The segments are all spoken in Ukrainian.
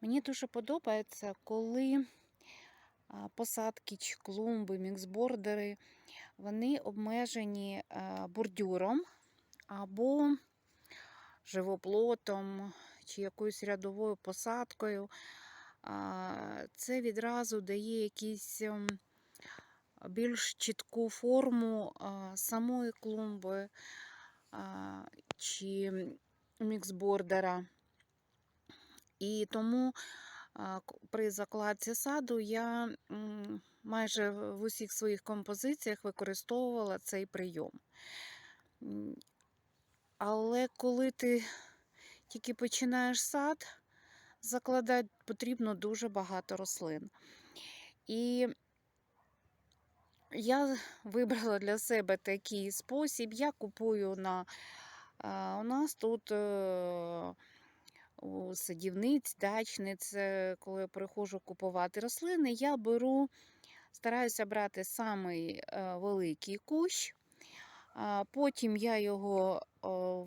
Мені дуже подобається, коли посадки клумби, міксбордери, вони обмежені бордюром або живоплотом чи якоюсь рядовою посадкою. Це відразу дає якісь ем, більш чітку форму самої клумби чи міксбордера. І тому при закладці саду я майже в усіх своїх композиціях використовувала цей прийом. Але коли ти тільки починаєш сад, закладати потрібно дуже багато рослин. І я вибрала для себе такий спосіб. Я купую на у нас тут е, у садівниць, дачниць, е, коли я приходжу купувати рослини, я беру, стараюся брати самий е, великий кущ. Потім я його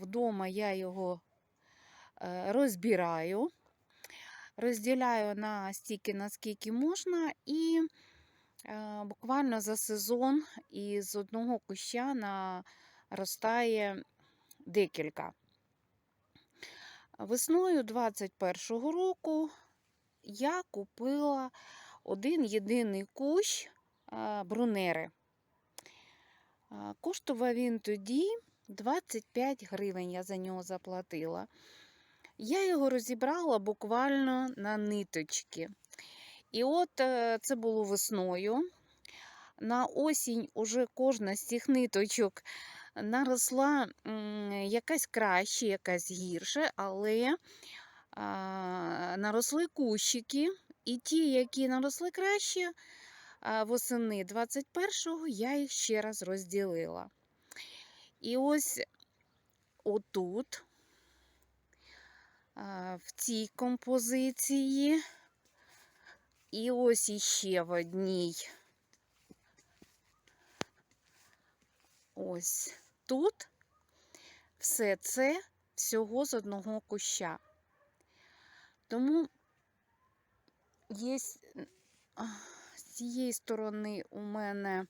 вдома я його е, розбираю, розділяю на стільки, наскільки можна, і е, буквально за сезон із одного куща наростає декілька. Весною 21-го року я купила один єдиний кущ брунери. Коштував він тоді 25 гривень, я за нього заплатила. Я його розібрала буквально на ниточки. І от е, це було весною. На осінь уже кожна з цих ниточок наросла якась краще, якась гірше, але наросли кущики, і ті, які наросли краще, восени 21-го я їх ще раз розділила. І ось отут, в цій композиції, і ось іще в одній. Ось тут все це всього з одного куща. Тому є з цієї сторони у мене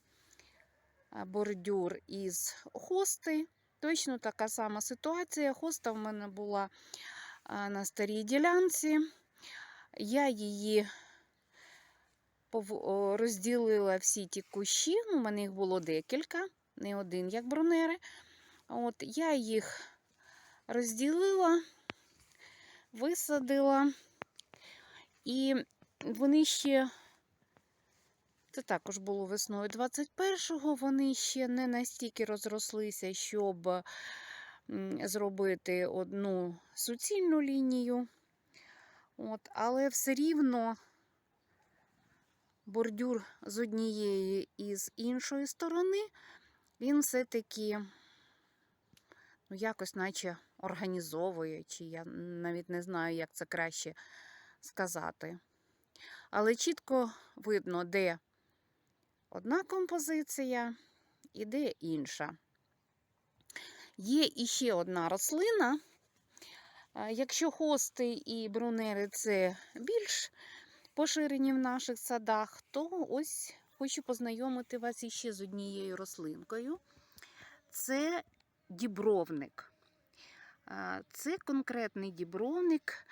бордюр із хости. Точно така сама ситуація. Хоста в мене була на старій ділянці. Я її розділила всі ті кущі. У мене їх було декілька, не один, як брунери. От, я їх розділила, висадила, і вони ще, це також було весною 21-го, вони ще не настільки розрослися, щоб зробити одну суцільну лінію. От, але все рівно бордюр з однієї і з іншої сторони, він все-таки ну, якось наче організовує, чи я навіть не знаю, як це краще сказати. Але чітко видно, де одна композиція і де інша. Є іще одна рослина. Якщо хости і брунери це більш поширені в наших садах, то ось хочу познайомити вас іще з однією рослинкою. Це дібровник. Це конкретний дібровник.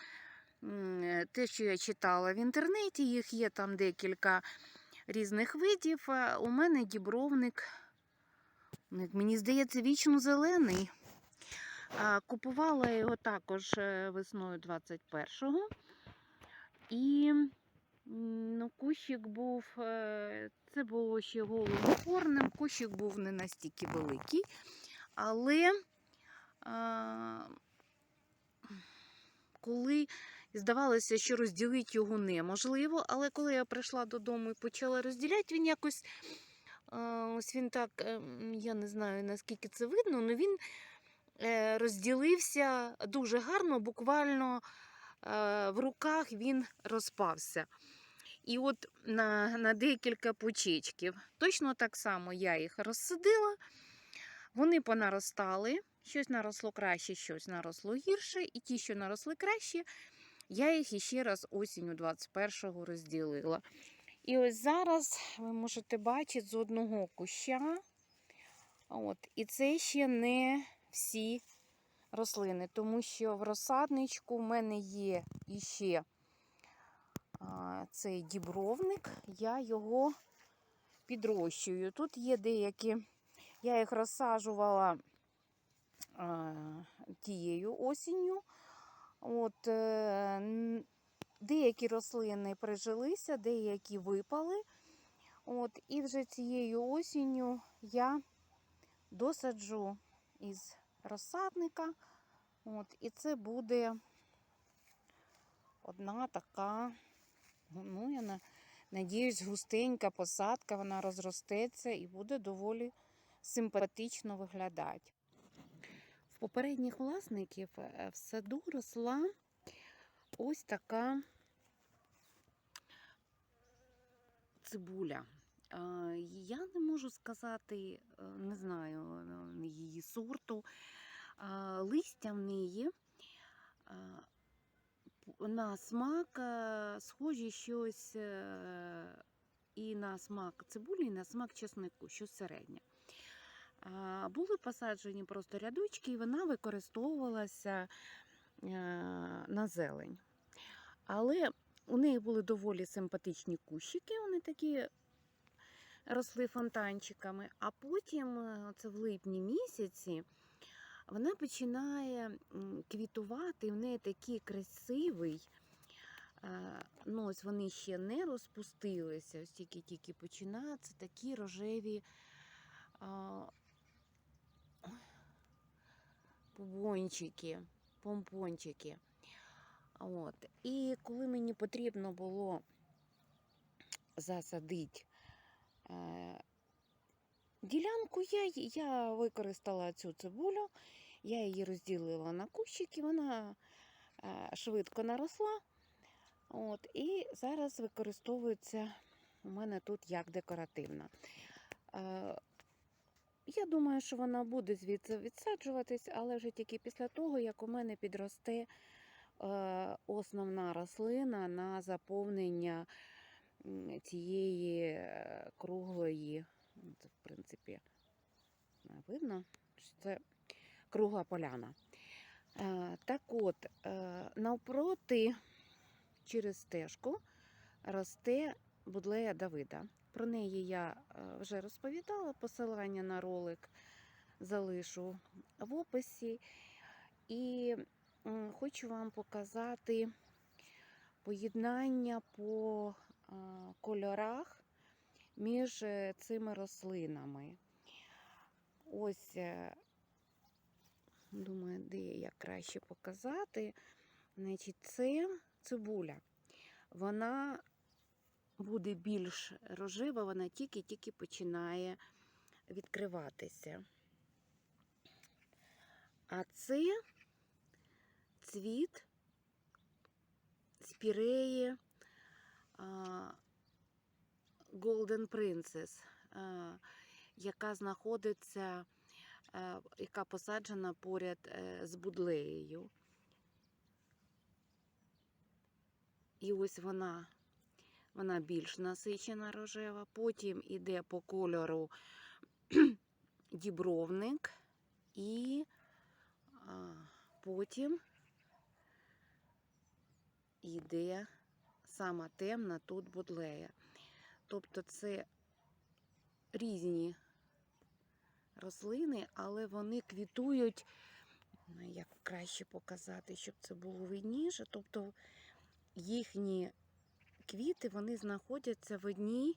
Те, що я читала в інтернеті, їх є там декілька різних видів. У мене дібровник, ну, мені здається, вічно зелений. Купувала його також е, весною 21-го. І ну, кущик був, е, це було ще голим кущик був не настільки великий, але а, коли здавалося, що розділити його неможливо, але коли я прийшла додому і почала розділяти, він якось а, ось він так, е, я не знаю наскільки це видно, але він е, розділився дуже гарно, буквально е, в руках він розпався. І от на, на декілька пучечків. Точно так само я їх розсадила, вони понаростали. Щось наросло краще, щось наросло гірше, і ті, що наросли краще, Я їх іще раз осінню 21-го розділила. І ось зараз ви можете бачити з одного куща. От, і це ще не всі рослини, тому що в розсадничку в мене є іще цей дібровник, я його підрощую. Тут є деякі, я їх розсаджувала тією осінню. От, е, деякі рослини прижилися, деякі випали. От, і вже цією осінню я досаджу із розсадника. От, і це буде одна така, ну, я на, надіюсь, густенька посадка, вона розростеться і буде доволі симпатично виглядати. В попередніх власників е, в саду росла ось така цибуля. Е, Я не можу сказати, е, не знаю її сорту. Листя в неї на смак е, схожі щось і на смак цибулі, і на смак чеснику, щось середнє. Були посаджені просто рядочки, і вона використовувалася е, на зелень. Але у неї були доволі симпатичні кущики, вони такі росли фонтанчиками. А потім, е, це в липні місяці, вона починає квітувати, в неї такий красивий. Ну, ось вони ще не розпустилися, ось тільки-тільки починаються такі рожеві а, пубончики, помпончики. От. І коли мені потрібно було засадити е, ділянку, я, я використала цю цибулю, я її розділила на кущики, вона швидко наросла. От, і зараз використовується у мене тут як декоративна. Я думаю, що вона буде звідси відсаджуватись, але вже тільки після того, як у мене підросте основна рослина на заповнення цієї круглої, в принципі, видно, що це кругла поляна. Е, Так от, е, навпроти через стежку росте будлея Давида. Про неї я е, вже розповідала, посилання на ролик залишу в описі. І хочу вам показати поєднання по кольорах між цими рослинами. Ось, думаю, де як краще показати. Значить, це цибуля. Вона буде більш рожева, вона тільки-тільки починає відкриватися. А це цвіт спіреї Golden Princess, яка знаходиться, яка посаджена поряд е, з будлеєю. І ось вона, вона більш насичена рожева. Потім іде по кольору дібровник і потім іде сама темна тут будлея. Тобто це різні рослини, але вони квітують, ну, як краще показати, щоб це було видніше. Тобто їхні квіти вони знаходяться в одній.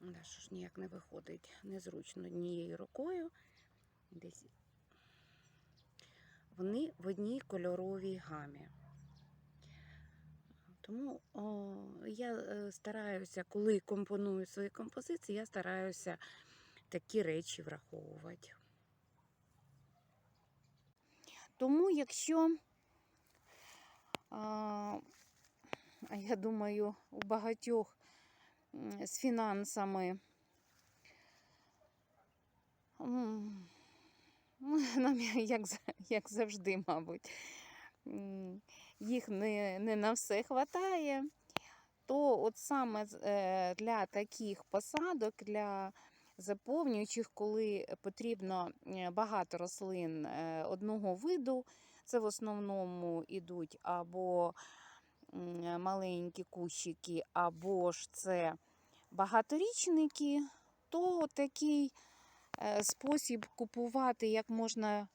Да, що ж ніяк не виходить незручно однією рукою. Десь вони в одній кольоровій гамі. Тому о, я е, стараюся, коли компоную свої композиції, я стараюся такі речі враховувати. Тому, якщо а, я думаю, у багатьох з фінансами нам як, як завжди, мабуть. Їх не, не на все хватає, то от саме е, для таких посадок, для заповнюючих, коли потрібно е, багато рослин е, одного виду, це в основному йдуть або маленькі кущики, або ж це багаторічники, то такий е, спосіб купувати як можна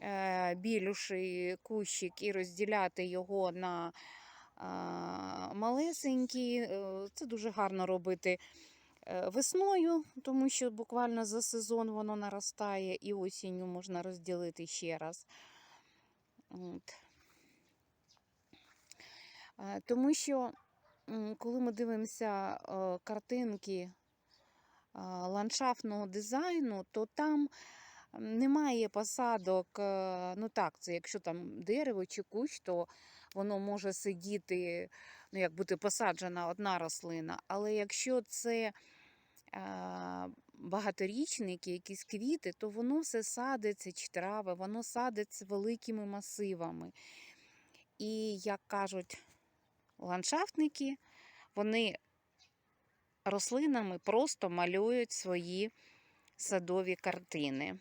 е, більший кущик і розділяти його на е, Це дуже гарно робити. е, весною, тому що буквально за сезон воно наростає, і осінню можна розділити ще раз. От. Тому що, коли ми дивимося е, картинки ландшафтного дизайну, то там немає посадок. е, Ну так, це якщо там дерево чи кущ, то воно може сидіти, ну як бути посаджена одна рослина. Але якщо це багаторічники, якісь квіти, то воно все садиться чи трави, воно садиться великими масивами. І як кажуть ландшафтники, вони рослинами просто малюють свої садові картини.